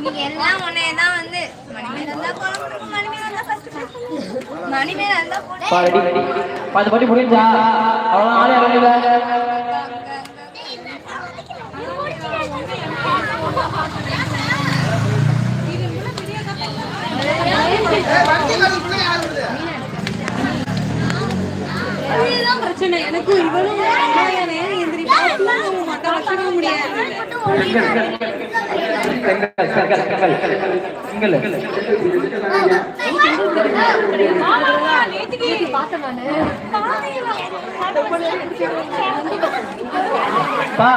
நீங்க எல்லாம் தான் வந்து பத்து பட்டி முடிஞ்சா அவ்வளோ ஆளே பிரச்சனை எனக்கு இவனும் முடியாது பா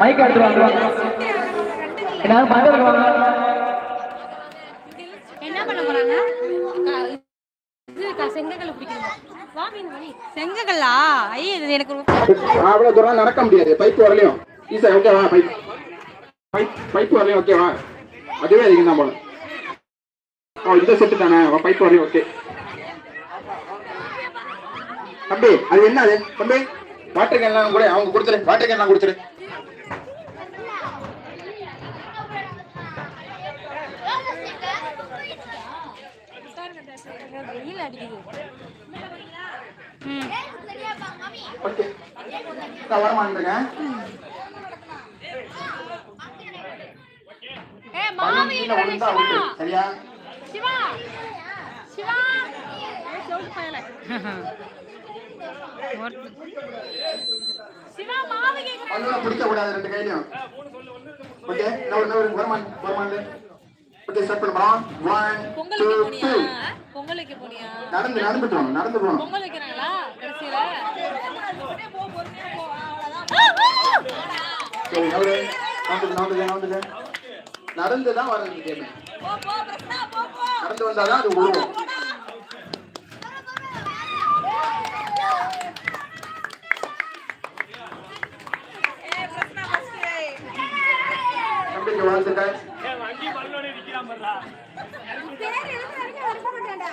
வாங்க எடுத்துருவாங்க எல்லாரும் பந்தருக்கு வாங்க என்ன பண்ண போறாங்க? வா ஐயே இது எனக்கு அவ்வளவு தூரம் நடக்க முடியாது. பைப் வரலையும். ஈஸா ஓகேவா பைப். பைப் பைப் வரலையும் ஓகேவா அதுவே அதிகம் தான் போல. ஓ இந்த செட்டு தானே. பைப் வரலையும் ஓகே. தம்பி அது என்ன அது? தம்பி வாட்டர் கேன்லாம் கூட அவங்க கொடுத்துரு. வாட்டர் கேன்லாம் கொடுத்துரு. வெயில் அடிக்குது ஓகே நான் வரமாட்டேங்க பள்ளம் கீழே சரியா சிவா சிவா பயல சிவா பிடிக்க கூடாது ரெண்டு கையிலையும் ஓகே நான் ஒரு ஒரு வரமான் வரமான் ஓகே ஸ்டார்ட் ஒன் டூ பொங்கலுக்கு த்ரீ போனியா? பொங்கலுக்கு போனியா? நடந்து நடந்து போகணும் நடந்து போகணும். பொங்கல் வைக்கிறாங்களா? சரி அவரு நவுந்துங்க நவுந்துங்க நவுந்துங்க நடந்து தான் வரணும் கேமே நடந்து வந்தாதான் அது உருவம். தம்பிக்கு வாழ்த்துக்கள் பேர் எழுதி வரைக்கும் வர மாட்டேன்டா.